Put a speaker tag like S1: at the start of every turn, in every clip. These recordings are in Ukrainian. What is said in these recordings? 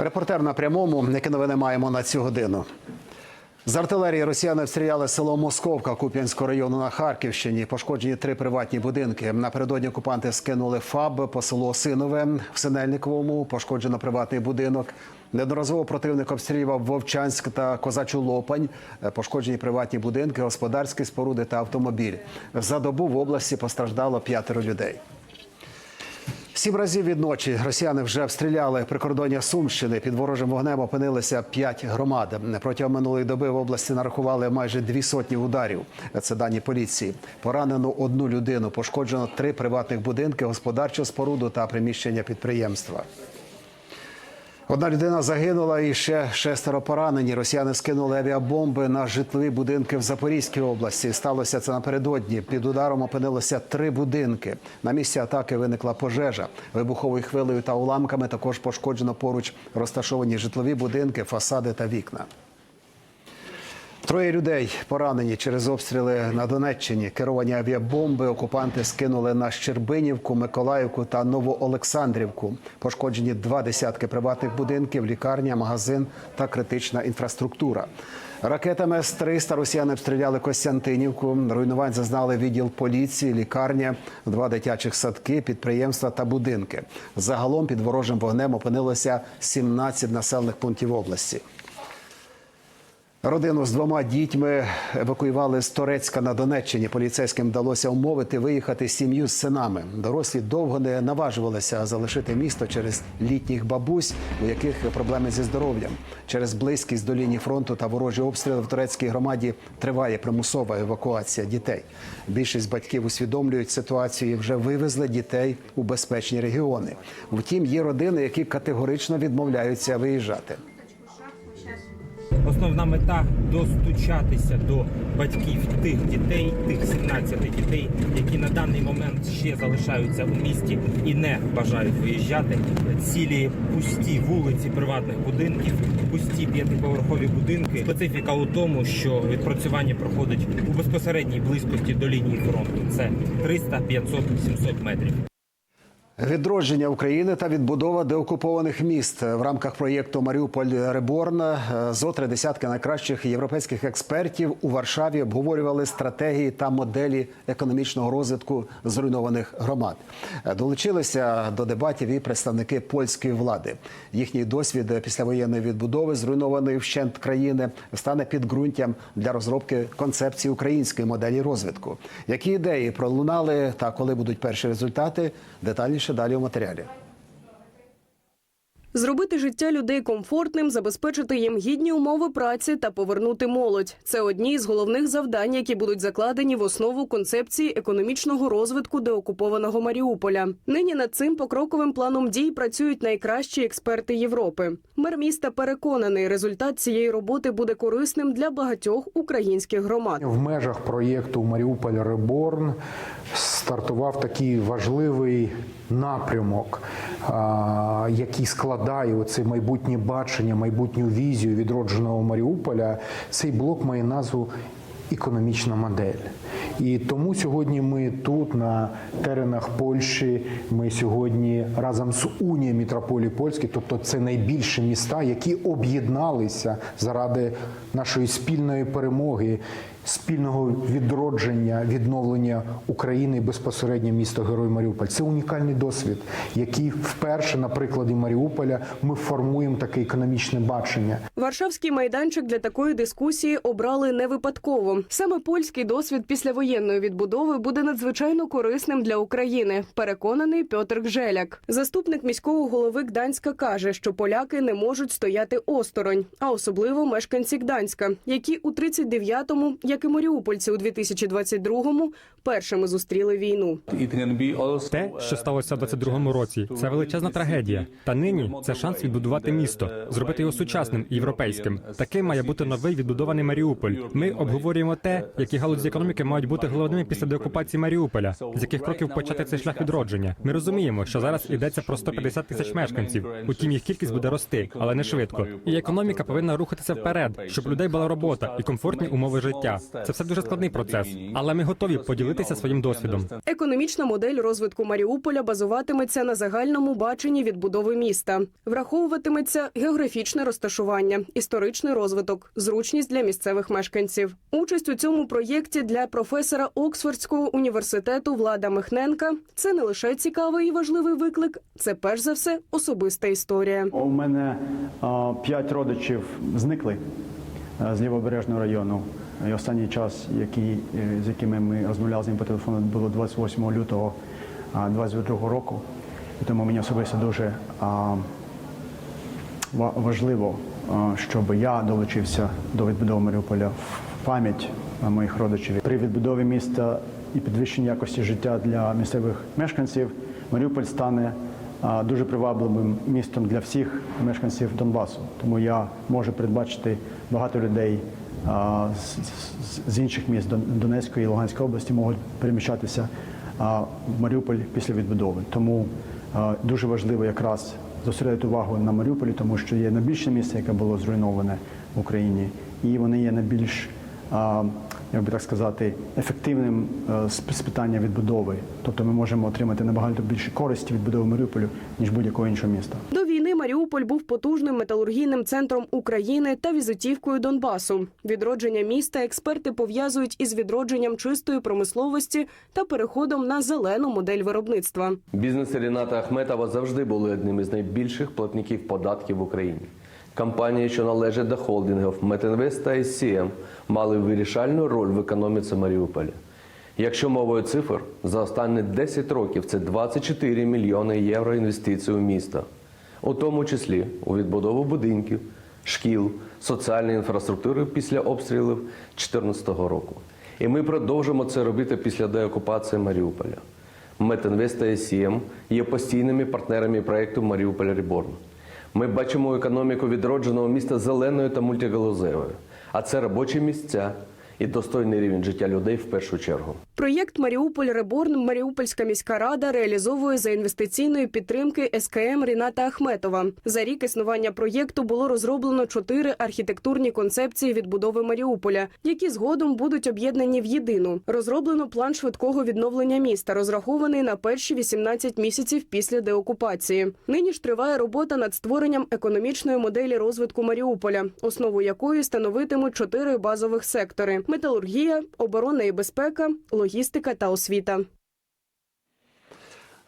S1: Репортер на прямому, які новини маємо на цю годину. З артилерії росіяни обстріляли село Московка Куп'янського району на Харківщині. Пошкоджені три приватні будинки. Напередодні окупанти скинули ФАБ по село Синове в Синельниковому. Пошкоджено приватний будинок. Неодноразово противник обстрілював Вовчанськ та Козачу Лопань. Пошкоджені приватні будинки, господарські споруди та автомобіль. За добу в області постраждало п'ятеро людей. Сім разів від ночі росіяни вже обстріляли прикордоння Сумщини. Під ворожим вогнем опинилися п'ять громад. Протягом минулої доби в області нарахували майже дві сотні ударів. Це дані поліції. Поранено одну людину. Пошкоджено три приватних будинки, господарчу споруду та приміщення підприємства. Одна людина загинула і ще шестеро поранені. Росіяни скинули авіабомби на житлові будинки в Запорізькій області. Сталося це напередодні. Під ударом опинилося три будинки. На місці атаки виникла пожежа. Вибуховою хвилею та уламками також пошкоджено поруч розташовані житлові будинки, фасади та вікна. Троє людей поранені через обстріли на Донеччині. Керовані авіабомби окупанти скинули на Щербинівку, Миколаївку та Новоолександрівку. Пошкоджені два десятки приватних будинків, лікарня, магазин та критична інфраструктура. Ракетами С-300 росіяни обстріляли Костянтинівку. Руйнувань зазнали відділ поліції, лікарня, два дитячих садки, підприємства та будинки. Загалом під ворожим вогнем опинилося 17 населених пунктів області. Родину з двома дітьми евакуювали з Торецька на Донеччині. Поліцейським вдалося умовити виїхати сім'ю з синами. Дорослі довго не наважувалися залишити місто через літніх бабусь, у яких проблеми зі здоров'ям. Через близькість до лінії фронту та ворожі обстріли в турецькій громаді триває примусова евакуація дітей. Більшість батьків усвідомлюють ситуацію і вже вивезли дітей у безпечні регіони. Втім, є родини, які категорично відмовляються виїжджати.
S2: Основна мета достучатися до батьків тих дітей, тих 17 дітей, які на даний момент ще залишаються у місті і не бажають виїжджати. Цілі пусті вулиці приватних будинків, пусті п'ятиповерхові будинки. Специфіка у тому, що відпрацювання проходить у безпосередній близькості до лінії фронту. Це 300, 500, 700 метрів.
S1: Відродження України та відбудова деокупованих міст в рамках проєкту Маріуполь Реборн зо три десятки найкращих європейських експертів у Варшаві обговорювали стратегії та моделі економічного розвитку зруйнованих громад. Долучилися до дебатів і представники польської влади. Їхній досвід післявоєнної відбудови зруйнованої вщент країни стане підґрунтям для розробки концепції української моделі розвитку. Які ідеї пролунали та коли будуть перші результати? Детальніше далі у матеріалі.
S3: Зробити життя людей комфортним, забезпечити їм гідні умови праці та повернути молодь це одні з головних завдань, які будуть закладені в основу концепції економічного розвитку деокупованого Маріуполя. Нині над цим покроковим планом дій працюють найкращі експерти Європи. Мер міста переконаний, результат цієї роботи буде корисним для багатьох українських громад.
S4: В межах проєкту Маріуполь Реборн стартував такий важливий напрямок, який складає оце майбутнє бачення, майбутню візію відродженого Маріуполя. Цей блок має назву економічна модель. І тому сьогодні ми тут, на теренах Польщі, ми сьогодні разом з Унією мітрополії Польської, тобто це найбільші міста, які об'єдналися заради нашої спільної перемоги, спільного відродження, відновлення України і безпосередньо місто Герой Маріуполь. Це унікальний досвід, який вперше на прикладі Маріуполя ми формуємо таке економічне бачення.
S3: Варшавський майданчик для такої дискусії обрали не випадково. Саме польський досвід післявоєнної відбудови буде надзвичайно корисним для України. Переконаний Пьотр Гжеляк. Заступник міського голови Гданська каже, що поляки не можуть стояти осторонь, а особливо мешканці Гданська, які у 39-му, як і маріупольці у 2022-му, першими зустріли війну.
S5: Те, що сталося в 22-му році, це величезна трагедія. Та нині це шанс відбудувати місто, зробити його сучасним і європейським. Таким має бути новий відбудований Маріуполь. Ми обговорюємо те, які галузі економіки мають бути головними після деокупації Маріуполя, з яких кроків почати цей шлях відродження. Ми розуміємо, що зараз йдеться про 150 тисяч мешканців. Утім, їх кількість буде рости, але не швидко. І економіка повинна рухатися вперед, щоб людей була робота і комфортні умови життя. Це все дуже складний процес, але ми готові поділитися поділитися своїм досвідом.
S3: Економічна модель розвитку Маріуполя базуватиметься на загальному баченні відбудови міста. Враховуватиметься географічне розташування, історичний розвиток, зручність для місцевих мешканців. Участь у цьому проєкті для професора Оксфордського університету Влада Михненка це не лише цікавий і важливий виклик, це перш за все особиста історія.
S6: У мене п'ять родичів зникли з лівобережного району. І останній час, який, е, з якими ми розмовляли з ним по телефону, було 28 лютого 2022 року. І тому мені особисто дуже а, ва- важливо, а, щоб я долучився до відбудови Маріуполя в пам'ять моїх родичів. При відбудові міста і підвищенні якості життя для місцевих мешканців Маріуполь стане дуже привабливим містом для всіх мешканців Донбасу. Тому я можу передбачити багато людей з, інших міст Дон- Донецької і Луганської області можуть переміщатися в Маріуполь після відбудови. Тому дуже важливо якраз зосередити увагу на Маріуполі, тому що є найбільше місце, яке було зруйноване в Україні, і вони є найбільш як би так сказати, ефективним е, з з питання відбудови. Тобто ми можемо отримати набагато більше користі від будови Маріуполю, ніж будь-якого іншого міста.
S3: До війни Маріуполь був потужним металургійним центром України та візитівкою Донбасу. Відродження міста експерти пов'язують із відродженням чистої промисловості та переходом на зелену модель виробництва.
S7: Бізнеси Ріната Ахметова завжди були одним із найбільших платників податків в Україні. Компанії, що належать до холдингів Метинвест та СCM, мали вирішальну роль в економіці Маріуполя. Якщо мовою цифр, за останні 10 років це 24 мільйони євро інвестицій у місто, у тому числі у відбудову будинків, шкіл, соціальної інфраструктури після обстрілів 2014 року. І ми продовжимо це робити після деокупації Маріуполя. Метинвест та СІМ є постійними партнерами проєкту Маріуполь Реборн. Ми бачимо економіку відродженого міста зеленою та мультигалузевою, а це робочі місця і достойний рівень життя людей в першу чергу.
S3: Проєкт Маріуполь Реборн Маріупольська міська рада реалізовує за інвестиційної підтримки СКМ Ріната Ахметова. За рік існування проєкту було розроблено чотири архітектурні концепції відбудови Маріуполя, які згодом будуть об'єднані в єдину. Розроблено план швидкого відновлення міста, розрахований на перші 18 місяців після деокупації. Нині ж триває робота над створенням економічної моделі розвитку Маріуполя, основу якої становитимуть чотири базових сектори: металургія, оборона і безпека, логістика та освіта.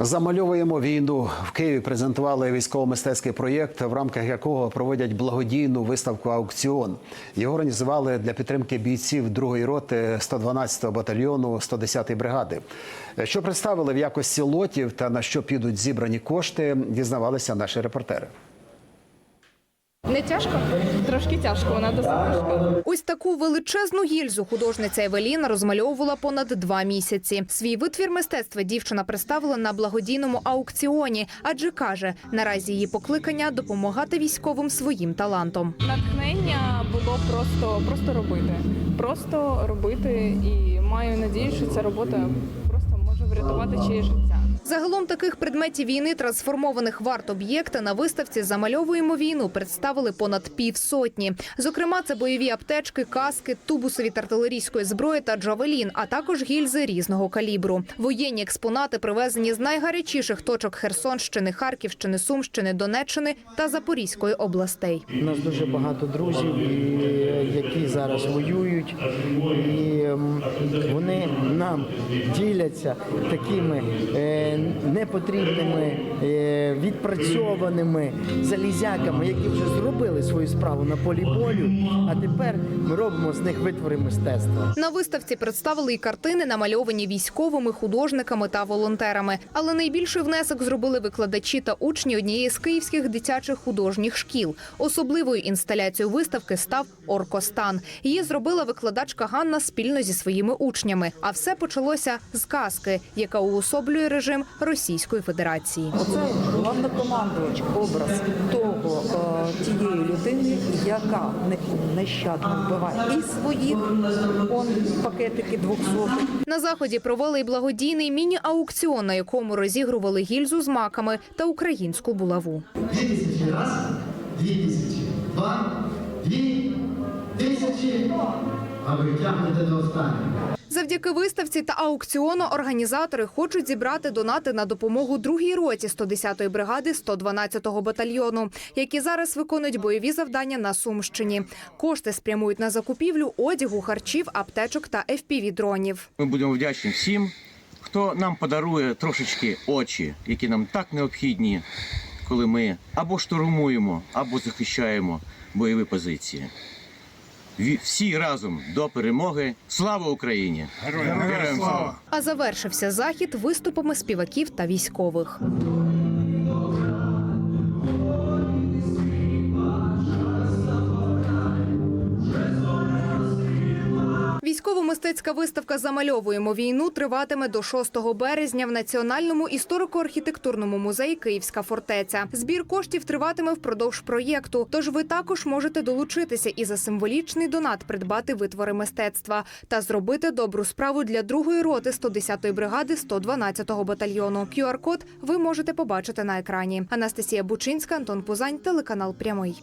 S1: Замальовуємо війну. В Києві презентували військово-мистецький проєкт, в рамках якого проводять благодійну виставку аукціон. Його організували для підтримки бійців 2-ї роти 112-го батальйону 110-ї бригади. Що представили в якості лотів та на що підуть зібрані кошти, дізнавалися наші репортери.
S8: Не тяжко? Трошки тяжко, вона досить важка.
S9: Ось таку величезну гільзу художниця Евеліна розмальовувала понад два місяці. Свій витвір мистецтва дівчина представила на благодійному аукціоні, адже каже, наразі її покликання допомагати військовим своїм талантом.
S8: Натхнення було просто, просто робити. Просто робити і маю надію, що ця робота просто може врятувати чиє життя.
S9: Загалом таких предметів війни, трансформованих в арт-об'єкти, на виставці «Замальовуємо війну» представили понад півсотні. Зокрема, це бойові аптечки, каски, тубуси від артилерійської зброї та джавелін, а також гільзи різного калібру. Воєнні експонати привезені з найгарячіших точок Херсонщини, Харківщини, Сумщини, Донеччини та Запорізької областей.
S10: У нас дуже багато друзів, які зараз воюють, і вони нам діляться такими е, непотрібними, е, відпрацьованими залізяками, які вже зробили свою справу на полі бою. А тепер ми робимо з них витвори мистецтва.
S9: На виставці представили і картини, намальовані військовими, художниками та волонтерами. Але найбільший внесок зробили викладачі та учні однієї з київських дитячих художніх шкіл. Особливою інсталяцією виставки став Оркостан. Її зробила викладачка Ганна спільно зі своїми учнями. А все почалося з казки, яка уособлює режим Російської Федерації.
S11: Оце головнокомандувач, образ того е, тієї людини, яка не- нещадно вбиває і своїх он пакетики двохсотих.
S9: На заході провели й благодійний міні-аукціон, на якому розігрували гільзу з маками та українську булаву.
S12: Дві тисячі раз, дві тисячі, два, дві тисячі, а ви тягнете до останнього.
S9: Завдяки виставці та аукціону організатори хочуть зібрати донати на допомогу другій роті 110-ї бригади 112-го батальйону, які зараз виконують бойові завдання на Сумщині. Кошти спрямують на закупівлю одягу, харчів, аптечок та FPV-дронів.
S13: Ми будемо вдячні всім, хто нам подарує трошечки очі, які нам так необхідні, коли ми або штурмуємо, або захищаємо бойові позиції. Ві- Всі разом до перемоги. Слава Україні! Героям слава!
S9: А завершився захід виступами співаків та військових. Військово-мистецька виставка Замальовуємо війну триватиме до 6 березня в Національному історико-архітектурному музеї Київська фортеця. Збір коштів триватиме впродовж проєкту. Тож ви також можете долучитися і за символічний донат придбати витвори мистецтва та зробити добру справу для другої роти 110-ї бригади 112-го батальйону. QR-код ви можете побачити на екрані. Анастасія Бучинська, Антон Пузань, телеканал Прямий.